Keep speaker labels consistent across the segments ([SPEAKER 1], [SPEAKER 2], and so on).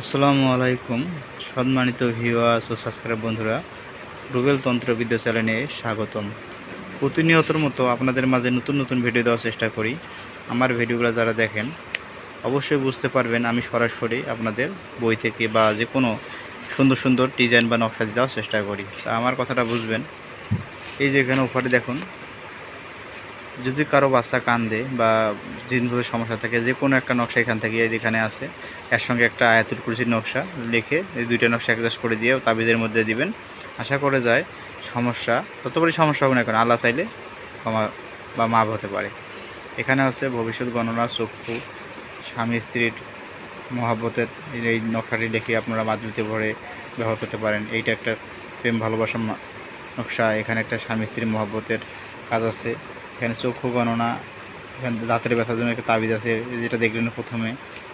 [SPEAKER 1] আসসালামু আলাইকুম, সম্মানিত ভিউয়ার্স ও সাবস্ক্রাইব বন্ধুরা, রুবেল তন্ত্রবিদ্যা চ্যানেলে স্বাগতম। প্রতিনিয়তর মতো আপনাদের মাঝে নতুন নতুন ভিডিও দেওয়ার চেষ্টা করি। আমার ভিডিওগুলো যারা দেখেন, অবশ্যই বুঝতে পারবেন আমি সরাসরি আপনাদের বই থেকে বা যে কোনো সুন্দর সুন্দর ডিজাইন বা নকশা দেওয়ার চেষ্টা করি। তা আমার কথাটা বুঝবেন। এই যে এখানে উপরে দেখুন যদি কারও বাচ্চা কান্দে বা জিনগুলোর সমস্যা থাকে, যে কোনো একটা নকশা এখান থেকে এখানে আছে এর সঙ্গে একটা আয়াতুল কুরসির নকশা লিখে এই দুইটা নকশা অ্যাডজাস্ট করে দিয়ে তাবিজের মধ্যে দিবেন। আশা করে যায় সমস্যা, যতবারই সমস্যা হবে না কেন, আল্লাহ চাইলে ক্ষমা বা মাপ হতে পারে। এখানে আছে ভবিষ্যৎ গণনা, চক্ষু, স্বামী, স্ত্রীর মহাব্বতের এই নকশাটি লিখে আপনারা মাদুরিতে ভরে ব্যবহার করতে পারেন। এইটা একটা প্রেম ভালোবাসার মা- নকশা। এখানে একটা স্বামী, স্ত্রীর মহাব্বতের কাজ আছে। এখানে চক্ষু গণনা, এখানে দাঁতের ব্যথার জন্য একটা তাবিজ আছে, যেটা দেখলেন প্রথমে।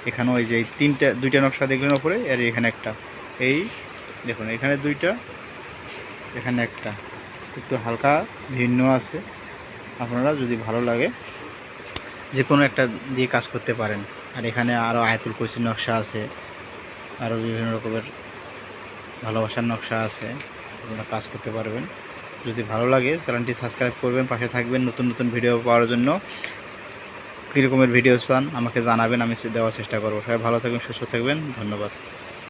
[SPEAKER 1] এখানে ওই যে তিনটা, দুইটা নকশা দেখলেন ওপরে আর এখানে একটা। এই দেখুন, এখানে দুইটা, এখানে একটা। একটু হালকা ভিন্ন আছে। আপনারা যদি ভালো লাগে যে কোনো একটা দিয়ে কাজ করতে পারেন। আর এখানে আরও আয়াতুল কুরসির নকশা আছে আরও বিভিন্ন রকমের ভালোবাসার নকশা আছে, আপনারা কাজ করতে পারবেন। যদি ভালো লাগে, চ্যানেলটি সাবস্ক্রাইব করবেন, পাশে থাকবেন নতুন নতুন ভিডিও পাওয়ার জন্য। কীরকমের ভিডিও চান আমাকে জানাবেন, আমি দেওয়ার চেষ্টা করব। সবাই ভালো থাকবেন, সুস্থ থাকবেন, ধন্যবাদ।